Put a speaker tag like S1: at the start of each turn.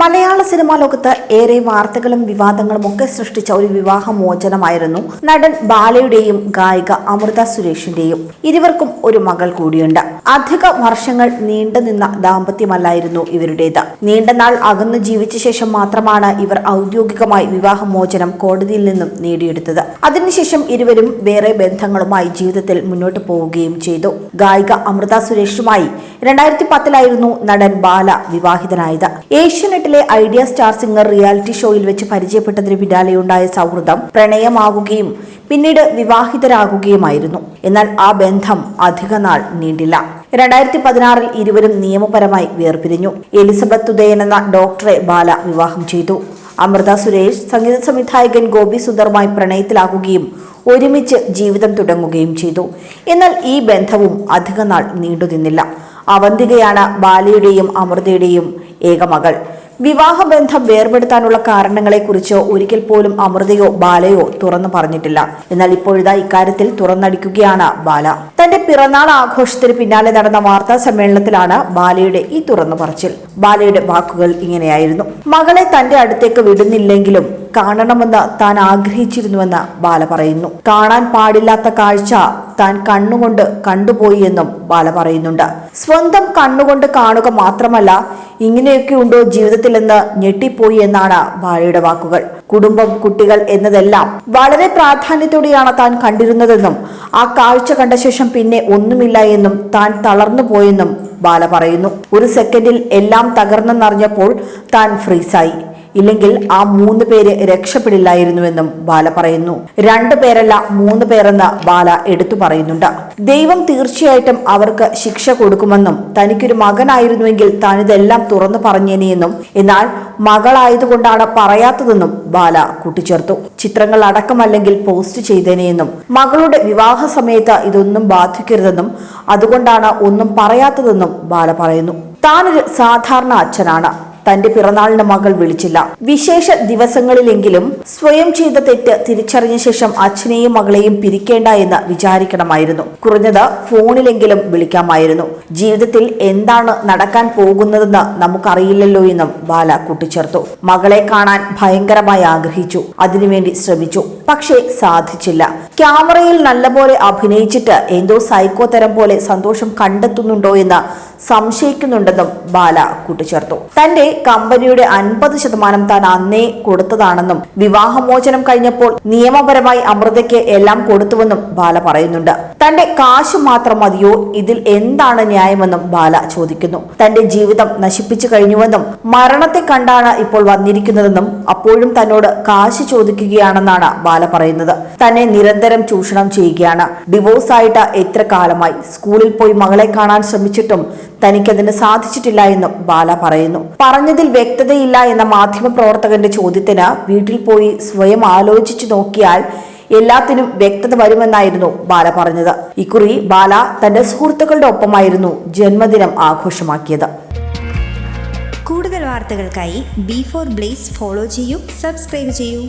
S1: മലയാള cinema ലോകത്ത് ഏറെ വാർത്തകളും വിവാദങ്ങളും ഒക്കെ സൃഷ്ടിച്ച ഒരു വിവാഹ മോചനമായിരുന്നു നടൻ ബാലയുടെയും ഗായിക അമൃത സുരേഷിന്റെയും. ഇരുവർക്കും ഒരു മകൾ കൂടിയുണ്ട്. അധിക വർഷങ്ങൾ നീണ്ടുനിന്ന ദാമ്പത്യമല്ലായിരുന്നു ഇവരുടേത്. നീണ്ടനാൾ അകന്നു ജീവിച്ച ശേഷം മാത്രമാണ് ഇവർ ഔദ്യോഗികമായി വിവാഹമോചനം കോടതിയിൽ നിന്നും നേടിയെടുത്തത്. അതിനുശേഷം ഇരുവരും വേറെ ബന്ധങ്ങളുമായി ജീവിതത്തിൽ മുന്നോട്ട് പോവുകയും ചെയ്തു. ഗായിക അമൃത സുരേഷുമായി രണ്ടായിരത്തി പത്തിലായിരുന്നു നടൻ ബാല വിവാഹിതനായത്. ഏഷ്യനെറ്റിലെ ഐഡിയ സ്റ്റാർ സിംഗർ റിയാലിറ്റി ഷോയിൽ വെച്ച് പരിചയപ്പെട്ടതിന് പിന്നാലെയുണ്ടായ സൗഹൃദം പ്രണയമാകുകയും പിന്നീട് വിവാഹിതരാകുകയുമായിരുന്നു. എന്നാൽ ആ ബന്ധം അധികനാൾ നീണ്ടില്ല. രണ്ടായിരത്തി പതിനാറിൽ ഇരുവരും നിയമപരമായി വേർപിരിഞ്ഞു. എലിസബത്ത് ഉദയൻ എന്ന ഡോക്ടറെ ബാല വിവാഹം ചെയ്തു. അമൃത സുരേഷ് സംഗീത സംവിധായകൻ ഗോപി സുന്ദറുമായി പ്രണയത്തിലാകുകയും ഒരുമിച്ച് ജീവിതം തുടങ്ങുകയും ചെയ്തു. എന്നാൽ ഈ ബന്ധവും അധികനാൾ നീണ്ടുനിന്നില്ല. അവന്തികയാണ് ബാലയുടെയും അമൃതയുടെയും ഏകമകൾ വിവാഹബന്ധം വേർപെടുത്താനുള്ള കാരണങ്ങളെക്കുറിച്ച് ഒരിക്കൽ പോലും അമൃതയോ ബാലയോ തുറന്നു പറഞ്ഞിട്ടില്ല. എന്നാൽ ഇപ്പോഴിതാ ഇക്കാര്യത്തിൽ തുറന്നടിക്കുകയാണ് ബാല. തന്റെ പിറന്നാൾ ആഘോഷത്തിന് പിന്നാലെ നടന്ന വാർത്താ സമ്മേളനത്തിലാണ് ബാലയുടെ ഈ തുറന്നു പറച്ചിൽ. ബാലയുടെ വാക്കുകൾ ഇങ്ങനെയായിരുന്നു. മകളെ തന്റെ അടുത്തേക്ക് വിടുന്നില്ലെങ്കിലും കാണണമെന്ന് താൻ ആഗ്രഹിച്ചിരുന്നുവെന്ന് ബാല പറയുന്നു. കാണാൻ പാടില്ലാത്ത കാഴ്ച താൻ കണ്ണുകൊണ്ട് കണ്ടുപോയി എന്നും ബാല പറയുന്നുണ്ട്. സ്വന്തം കണ്ണുകൊണ്ട് കാണുക മാത്രമല്ല ഇങ്ങനെയൊക്കെ ഉണ്ടോ ജീവിതത്തിൽ എന്ന് ഞെട്ടിപ്പോയി എന്നാണ് ബാലയുടെ വാക്കുകൾ. കുടുംബം കുട്ടികൾ എന്നതെല്ലാം വളരെ പ്രാധാന്യത്തോടെയാണ് താൻ കണ്ടിരുന്നതെന്നും ആ കാഴ്ച കണ്ട ശേഷം പിന്നെ ഒന്നുമില്ല എന്നും താൻ തളർന്നു പോയെന്നും ബാല പറയുന്നു. ഒരു സെക്കൻഡിൽ എല്ലാം തകർന്നെന്നറിഞ്ഞപ്പോൾ താൻ ഫ്രീസായി. ഇല്ലെങ്കിൽ ആ മൂന്ന് പേര് രക്ഷപ്പെടില്ലായിരുന്നുവെന്നും ബാല പറയുന്നു. രണ്ടു പേരല്ല മൂന്ന് പേരെന്ന് ബാല എടുത്തു പറയുന്നുണ്ട്. ദൈവം തീർച്ചയായിട്ടും അവർക്ക് ശിക്ഷ കൊടുക്കുമെന്നും തനിക്കൊരു മകനായിരുന്നുവെങ്കിൽ താനിതെല്ലാം തുറന്നു പറഞ്ഞേനെയെന്നും എന്നാൽ മകളായതുകൊണ്ടാണ് പറയാത്തതെന്നും ബാല കൂട്ടിച്ചേർത്തു. ചിത്രങ്ങൾ അടക്കമല്ലെങ്കിൽ പോസ്റ്റ് ചെയ്തേനെയെന്നും മകളുടെ വിവാഹ സമയത്ത് ഇതൊന്നും ബാധിക്കരുതെന്നും അതുകൊണ്ടാണ് ഒന്നും പറയാത്തതെന്നും ബാല പറയുന്നു. താനൊരു സാധാരണ അച്ഛനാണ്. തന്റെ പിറന്നാളിന് മകൾ വിളിച്ചില്ല. വിശേഷ ദിവസങ്ങളിലെങ്കിലും സ്വയം ചെയ്ത തെറ്റ് തിരിച്ചറിഞ്ഞ ശേഷം അച്ഛനെയും മകളെയും പിരിക്കേണ്ട എന്ന് വിചാരിക്കണമായിരുന്നു. കുറഞ്ഞത് ഫോണിലെങ്കിലും വിളിക്കാമായിരുന്നു. ജീവിതത്തിൽ എന്താണ് നടക്കാൻ പോകുന്നതെന്ന് നമുക്കറിയില്ലല്ലോ എന്നും ബാല കൂട്ടിച്ചേർത്തു. മകളെ കാണാൻ ഭയങ്കരമായി ആഗ്രഹിച്ചു. അതിനുവേണ്ടി ശ്രമിച്ചു. പക്ഷേ സാധിച്ചില്ല. ക്യാമറയിൽ നല്ലപോലെ അഭിനയിച്ചിട്ട് എന്തോ സൈക്കോ തരം പോലെ സന്തോഷം കണ്ടെത്തുന്നുണ്ടോ എന്ന് സംശയിക്കുന്നുണ്ടെന്നും ബാല കൂട്ടിച്ചേർത്തു. തന്റെ കമ്പനിയുടെ അൻപത് ശതമാനം താൻ അന്നേ കൊടുത്തതാണെന്നും വിവാഹമോചനം കഴിഞ്ഞപ്പോൾ നിയമപരമായി അമൃതയ്ക്ക് എല്ലാം കൊടുത്തുവെന്നും ബാല പറയുന്നുണ്ട്. തന്റെ കാശ് മാത്രം മതിയോ? ഇതിൽ എന്താണ് ന്യായമെന്നും ബാല ചോദിക്കുന്നു. തന്റെ ജീവിതം നശിപ്പിച്ചു കഴിഞ്ഞുവെന്നും മരണത്തെ കണ്ടാണ് ഇപ്പോൾ വന്നിരിക്കുന്നതെന്നും അപ്പോഴും തന്നോട് കാശ് ചോദിക്കുകയാണെന്നാണ് ബാല പറയുന്നത്. തന്നെ നിരന്തരം ചൂഷണം ചെയ്യുകയാണ്. ഡിവോഴ്സ് ആയിട്ട് എത്ര കാലമായി? സ്കൂളിൽ പോയി മകളെ കാണാൻ ശ്രമിച്ചിട്ടും തനിക്കതിന് സാധിച്ചിട്ടില്ല എന്നും ബാല പറയുന്നു. പറഞ്ഞതിൽ വ്യക്തതയില്ല എന്ന മാധ്യമ പ്രവർത്തകന്റെ ചോദ്യത്തിന് വീട്ടിൽ പോയി സ്വയം ആലോചിച്ചു നോക്കിയാൽ എല്ലാത്തിനും വ്യക്തത വരുമെന്നായിരുന്നു ബാല പറഞ്ഞത്. ഇക്കുറി ബാല തന്റെ സുഹൃത്തുക്കളുടെ ഒപ്പമായിരുന്നു ജന്മദിനം ആഘോഷമാക്കിയത്.
S2: കൂടുതൽ വാർത്തകൾക്കായി ബി ഫോർ ബ്ലേസ് ഫോളോ ചെയ്യൂ സബ്സ്ക്രൈബ് ചെയ്യൂ.